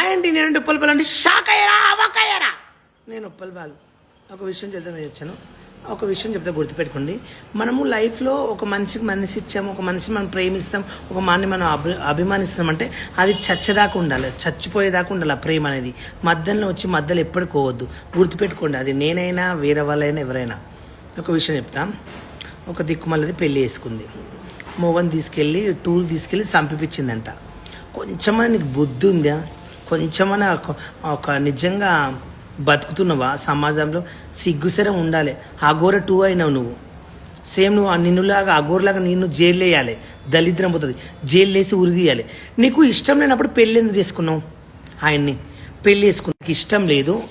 Hi అండి నేను ఉప్పల్ బాలు అంటే షాక్ అయ్యారా అవాక్ అయ్యారా నేను ఉప్పల్ బాలు ఒక విషయం చెప్తామని వచ్చాను. ఒక విషయం చెప్తే గుర్తుపెట్టుకోండి. మనము లైఫ్లో ఒక మనిషికి మనిషి ఇచ్చాము ఒక మనిషిని మనం ప్రేమిస్తాం ఒక మాన్ని మనం అభి అభిమానిస్తాం అంటే అది చచ్చదాకా ఉండాలి. చచ్చిపోయేదాకా ఉండాలి ఆ ప్రేమ అనేది. మధ్యలో వచ్చి మధ్యలో ఎప్పటికోవద్దు గుర్తుపెట్టుకోండి అది నేనైనా వేరే వాళ్ళైనా ఎవరైనా. ఒక విషయం చెప్తాం. ఒక దిక్కుమల్లది పెళ్ళి వేసుకుంది మోగన్ తీసుకెళ్ళి టూర్ తీసుకెళ్ళి సంపిపించిందంట. కొంచెం నీకు బుద్ధి ఉందా? కొంచెమన్నా ఒక- ఒక నిజంగా బతుకుతున్నావా? సమాజంలో సిగ్గుసరం ఉండాలి. అఘోర టూ అయినావు నువ్వు. సేమ్ నువ్వు ఆ నిన్నులాగా అఘోరలాగా నిన్ను జైలు వేయాలి దళిద్రం పోతుంది. జైలు వేసి ఉరిదీయాలి. నీకు ఇష్టం లేనప్పుడు పెళ్ళి ఎందుకు చేసుకున్నావు? ఆయన్ని. పెళ్ళి చేసుకున్నావు ఇష్టం లేదు.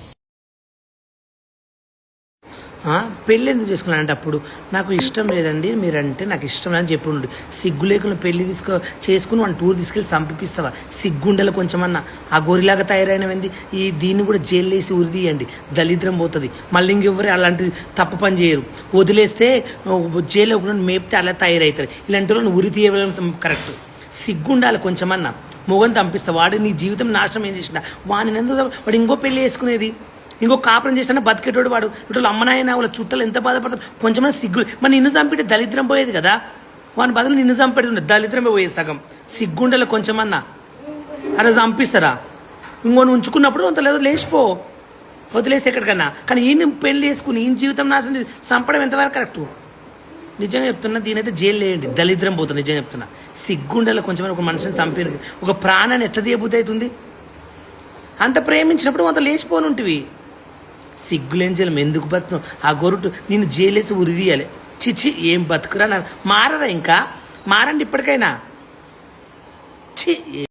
పెళ్ళి ఎందుకు చేసుకున్నాను అంటే అప్పుడు నాకు ఇష్టం లేదండి మీరంటే నాకు ఇష్టం లేదని చెప్పి ఉండు సిగ్గు లేకుండా పెళ్ళి తీసుకో చేసుకుని వాడిని టూర్ తీసుకెళ్ళి సంపిస్తావా సిగ్గుండలు కొంచెమన్నా. ఆ గొరిలాగా తయారైనవింది? ఈ దీన్ని కూడా జైలు వేసి ఉరిదీయండి దళిద్రం పోతుంది. మళ్ళీ ఇంకెవ్వరు అలాంటి తప్పు పని చేయరు. వదిలేస్తే జైలు ఒకటి మేపితే అలా తయారవుతారు ఇలాంటి వాళ్ళని ఉరి తీయడం కరెక్ట్. సిగ్గుండాలి కొంచెమన్నా. మొగని పంపిస్తా వాడు నీ జీవితం నాశనం ఏం చేసిన? వాడిని ఎందుకు వాడు ఇంకో పెళ్ళి వేసుకునేది ఇంకో కాపురం చేసినా బతికేటోడు వాడు. ఇటు అమ్మనాయన వాళ్ళ చుట్టాలు ఎంత బాధపడతారు? కొంచెమైనా సిగ్గు. మరి నిన్ను చంపితే దళిద్రం పోయేది కదా? వాని బదులు నిన్ను చంపెడుతుండే దళిద్రమే పోయే సగం. సిగ్గుండలే కొంచెమన్నా. అరే చంపిస్తారా? ఇంకో ఉంచుకున్నప్పుడు అంత లేదో లేచిపో. వదిలేసి ఎక్కడికన్నా. కానీ ఈయన పెళ్ళి చేసుకుని ఈయన జీవితం నాశనం చేసి చంపడం ఎంతవరకు కరెక్ట్? నిజంగా చెప్తున్నా దీనైతే జైలు లేయండి దళిద్రం పోతుంది నిజంగా చెప్తున్నా. సిగ్గుండలే కొంచెం ఒక మనిషిని చంపి ఒక ప్రాణాన్ని ఎట్లా తీయబుద్ధి అవుతుంది? అంత ప్రేమించినప్పుడు అంత లేచిపోనుంటివి. సిగ్గులేంజలం ఎందుకు బతును ఆ గొరుటు నేను జైలేసి ఉరిదీయాలి. చిచి ఏం బతుకురా మారరా ఇంకా? మారండి ఇప్పటికైనా. చి